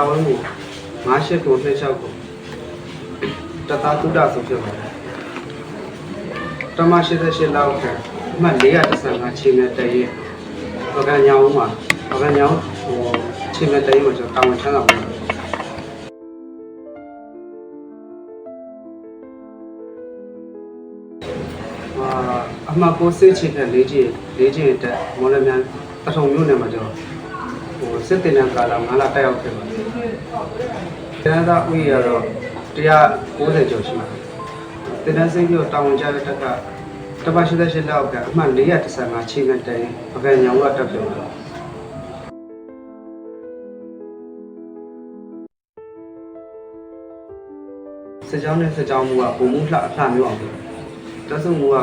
တာဝန်ကို98ကို26ကိုတသားတုဒ္ဒဆိုဖြစ်ပါတယ်တမ88လောက်ကအမှတ်415ချိန်နဲ့တည်းရဲ့ပကံညောင်းမှာပကံညောင်းဟိုချိန်နဲ့တည်းရဲ့မှာကျွန်တော်တာဝန်ချမ်းသာပါတယ်အာအမှတ်ကိုစစ်ချင်တဲ့၄ချိန်၄ချိန်တက်မော်လမြိုင်ပထုံမြို့နယ်မှာကျွန်တော်ဟိုစစ်တင်တဲ့ကာလ9လတက်ရောက်ခဲ့ပါတယ် ကျန်းသာဥယျာတော့190ကျော်ရှိပါတယ်တင်တန်းစိတ်ပြီးတော့တာဝန်ကျတဲ့တက်ကတပတ်88လောက်ကအမှတ်415ချိန်နဲ့တည်းပကံညောင်းကတက်ပြောတယ်စကြောင်းနဲ့စကြောင်းမူကပုံမှုလှအလှမျိုးအောင်လုပ်တက်စုံမူက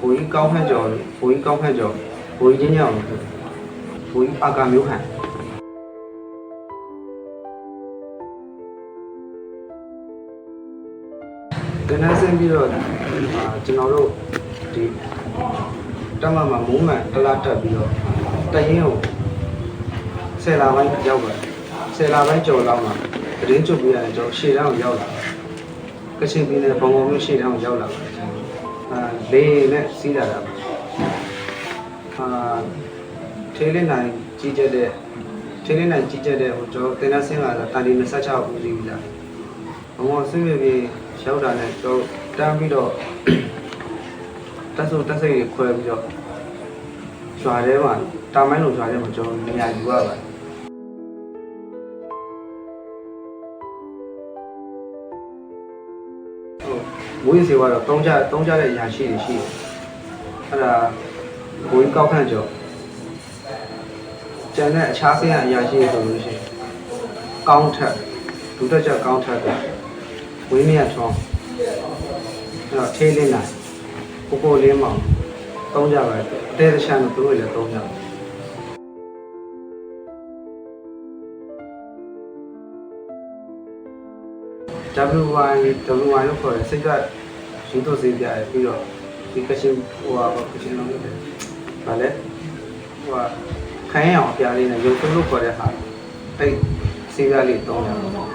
ဘိုးကြီးကောင်းဖက်ကျော်ဘိုးကြီးကောင်းဖက်ကျော်ဘိုးကြီးချင်းချင်းအောင်လုပ်ဘိုးကြီးအာကာမျိုးဟန် ကနန်းဆင်းပြီးတော့အာကျွန်တော်တို့ဒီတက်မမှာမုံးမှန်တလားတက်ပြီးတော့တရင်ကိုဆယ်လာပိုင်းရောက်ပါတယ်ဆယ်လာပိုင်းကျော်လောက်မှာတရင်ချုပ်ပြရတယ်ကျွန်တော်ရှေ့တန်းကိုရောက်လာတယ်ကချင်ပြည်နယ်ဘုံဘုံမြို့ရှေ့တန်းကိုရောက်လာပါတယ်အာလေနဲ့စီးလာတာပါအာထေးလေးနိုင်ကြီးကျက်တဲ့ထေးလေးနိုင်ကြီးကျက်တဲ့ဟိုကျွန်တော်တင်တဲ့ဆင်းလာတာတာလီ26ဦးစီးပြီလားဘုံဘုံဆွေးမြေပြေ ရောက်တာနဲ့ကျွန်တော်တန်းပြီးတော့တက်ဆိုတက်စိတ်တွေခွဲပြီးတော့ရွာထဲမှာတာမိုင်းလိုရွာထဲမှာကျွန်တော်နေရာယူရပါတယ်ဟုတ်မွေးစေကတော့တုံးကြတုံးကြတဲ့အရာရှိတွေရှိတယ်အဲ့ဒါဘိုးကြီးကောက်ခန့်ကျော်ကျန်တဲ့အခြားဆင်းရဲအရာရှိတွေဆိုလို့ရှိရင်ကောင်းထက်ဒုတက်ချက်ကောင်းထက်က ဝင်းမြတ်ထွန်းအဲ့တော့ထေးလင်းနိုင်ကိုကိုလေးမောင်သုံးကြပါအတဲတချမ်းတို့တို့လည်းသုံးကြပါ WY WY လို့ခေါ်တယ်စိတ်ကယူတို့စေးပြရပြီးတော့ဒီကချင်ဟိုဟာကချင်လုံးလုပ်တယ်ဗာလဲဟိုဟာခိုင်းအောင်အပြားလေးနဲ့ရုပ်သွင်းလို့ခေါ်တဲ့ဟာအဲ့စေးပြလေးသုံးကြပါ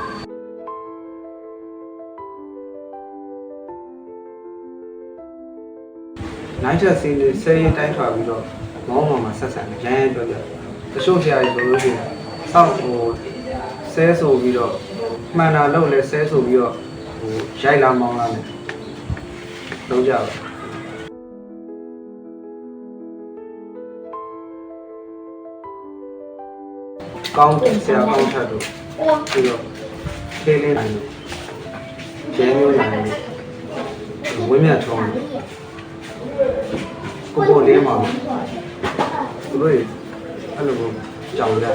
နိုင်ချက်စီးနေဆဲရင်တိုင်းထွာပြီးတော့မောင်းမောင်မှာဆက်ဆံတယ်ရမ်းရမ်းပြောပြတချို့ဆရာကြီးဆိုလို့ရှိရင်စောက်ဟိုဆဲဆိုပြီးတော့မှန်တာလုပ်လဲဆဲဆိုပြီးတော့ဟိုရိုက်လာမောင်းလာတယ်လုံးကြပါကောင်းတယ်ဆရာကောင်းချက်တို့ပြီးတော့ခေးလေးနိုင်လို့ကျဲမျိုးနိုင်လို့ဝင်းမြတ်ချုံး ကိုကိုလေးမှာသူတို့အဲ့လိုကြောင်ကြတယ်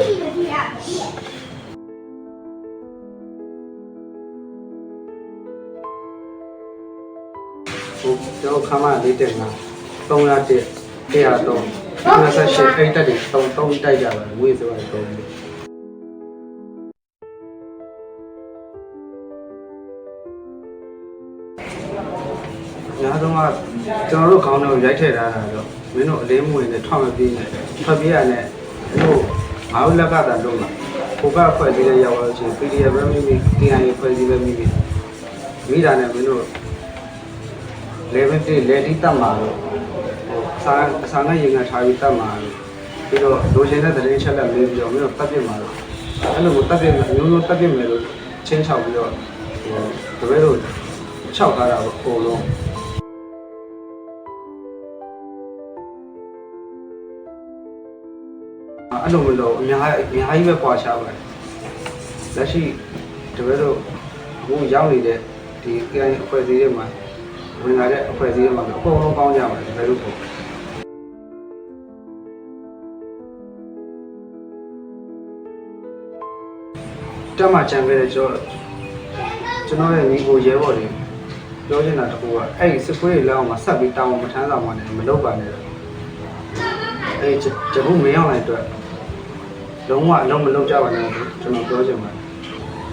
ဟိုကျွန်တော်ခမလေးတက်မှာ300တက်100တော့28အိတ်တက်တွေ3 3တိုက်ကြပါဝေးဆိုတော့3 ညာတော့ကကျွန်တော်တို့ခေါင်းထဲကိုရိုက်ထည့်ထားတာတော့မင်းတို့အလင်းမွေနဲ့ထွက်မပြေးနဲ့ထွက်ပြေးရနဲ့အဲ့လိုငါတို့လက်ကသာလုံးလာကိုကဖွဲ့စည်းတဲ့ရောက်လို့ချင်း PDF ပဲမိမိ TI ဖွဲ့စည်းပဲမိမိမိတာနဲ့မင်းတို့ level 1 level တတ်မှာတော့ဟိုအစာအစာနဲ့ရေငါထားပြီးတတ်မှာပြီးတော့လိုချင်တဲ့သတင်းချက်လက်လေးပြီးတော့မင်းတို့တက်ပြစ်မှာတော့အဲ့လိုကိုတက်ပြစ်မယ်မျိုးမျိုးတက်ပြစ်မယ်လို့ချင်းချောက်ပြီးတော့ဟိုတပည့်တို့ချောက်ထားတာပေါ့အကုန်လုံး အဲ့လိုမလို့အများအများကြီးပဲပွာချပါတယ်လက်ရှိတပည့်တို့အခုရောက်နေတဲ့ဒီ KI အဖွဲ့အစည်းတွေမှာဝင်လာတဲ့အဖွဲ့အစည်းတွေမှာအကုန်လုံးကောင်းကြပါတယ်တပည့်တို့ပေါ့တက်မှကြံခဲ့တဲ့ကျွန်တော်ကျွန်တော်ရဲ့ညီကိုရဲဘော်တွေပြောချင်တာတကူကအဲ့ဒီစစ်ခွေးတွေလောက်မှာဆက်ပြီးတောင်းမထမ်းဆောင်ပါနဲ့မလုပ်ပါနဲ့တော့အဲ့ဒီဂျပူမရောက်နိုင်အတွက် လုံးဝအလုံးမလုံးကြပါနဲ့လို့ကျွန်တော်ပြောချင်ပါတယ်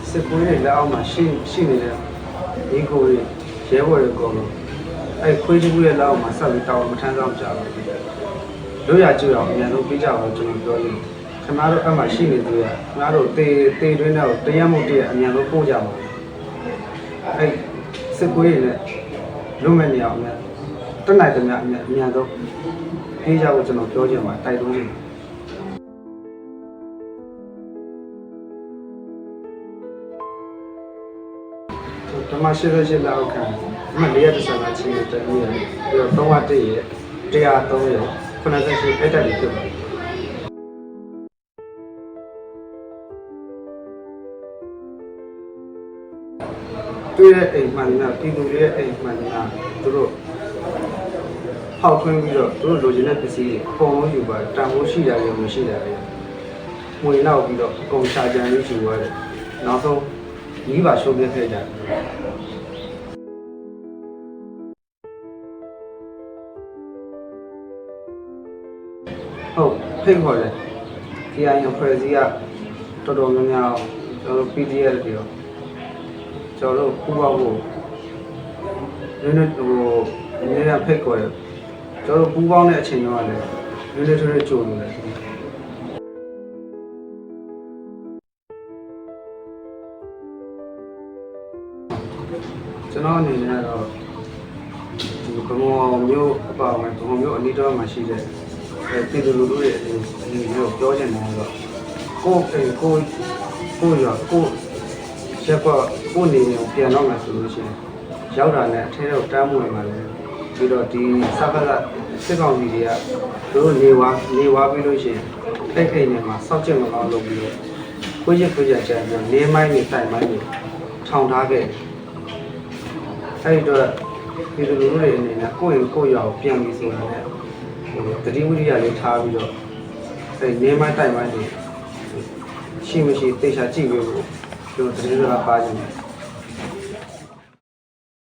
စစ်ပွဲတွေလက်အောက်မှာရှိရှိနေတဲ့ဒီကိုတွေရဲဘော်တွေအကုန်လုံးအဲ့ခွေးကြီးရဲ့လက်အောက်မှာဆက်ပြီးတောင်းမထမ်းဆောင်ကြပါဘူးတို့ရကြွအောင်အများဆုံးပြကြပါလို့ကျွန်တော်ပြောရင်ခခင်ဗျားတို့အဲ့မှာရှိနေသေးရခင်ဗျားတို့တေတေတွင်းတော့တရက်မဟုတ်တရက်အမြန်ဆုံးပို့ကြပါအဲ့စစ်ကွေးတွေနဲ့လွတ်မဲ့နေအောင်နဲ့တက်နိုင်တယ်များအမြန်အမြန်ဆုံးပြေးကြဖို့ကျွန်တော်ပြောချင်ပါတိုက်တွန်းချင်ပါ ဓမ္မရှိရရှိလောက်ခံအမှ၄တစ်ဆလာချင်းတဲ့တည်းရပြီးတော့3ဝတည်းရ103ရ98အဲ့တက်တွေဖြစ်ပါတယ်တွေ့တဲ့အိမ်မှန်ကပြည်သူတွေရဲ့အိမ်မှန်ကသူတို့ဟောက်ထွင်းပြီးတော့သူတို့လိုချင်တဲ့ပစ္စည်းတွေအကုန်လုံးယူပါတန်ဖိုးရှိတာရောမရှိတာရောငွေနောက်ပြီးတော့အကုန်ရှာကြံလေးယူရတယ်နောက်ဆုံး ကြီးပါရှုံးပြခဲ့ကြတယ်ဟုတ်ဖိတ်ခေါ်တယ် KI ရဖွဲ့စည်းကတော်တော်များများကျွန်တော်တို့ PDF တွေရောကျွန်တော်တို့ပူပေါင်းဖို့နည်းနည်းဟိုနည်းနည်းဖိတ်ခေါ်တယ်ကျွန်တော်တို့ပူပေါင်းတဲ့အချိန်တော့လည်းနည်းနည်းထွေးထွေးကြိုလို့လည်း ကျွန်တော်အနေနဲ့တော့ဒီဘမောမျိုးအပါဝင်ဘမောမျိုးအနီးတော့မှရှိတဲ့အဲပြည်သူလူထုရဲ့အနေနဲ့ပြောချင်တယ်တော့ကိုယ်အိမ်ကိုယ်ကိုယ်ရောကိုယ်ရက်တော့ကိုယ်နေနေပြန်တော့မှဆိုလို့ရှိရင်ရောက်တာနဲ့အထဲတော့တမ်းမဝင်ပါလေပြီးတော့ဒီစကားကစစ်ကောင်စီတွေကတို့နေဝါနေဝါပြီးလို့ရှိရင်အဲ့အိမ်ထဲမှာစောက်ကျင်မအောင်လုပ်ပြီးတော့ကိုယ့်ရဲ့ကိုယ့်ရဲ့ကြံပြီးနေမိုင်းနေတိုင်မိုင်းနေထောင်ထားခဲ့ အဲ့ဒီတော့ပြည်သူလူထုတွေအနေနဲ့ကိုယ့်ရင်ကိုယ့်ရောပြန်ပြီးဆိုရင်လည်းတတိဝိရိယလေးထားပြီးတော့အဲနေမိုင်းတိုင်မိုင်းနေရှိမရှိတေချာကြည့်ပေးဖို့ကျွန်တော်တတိယကပါခြင်းတယ်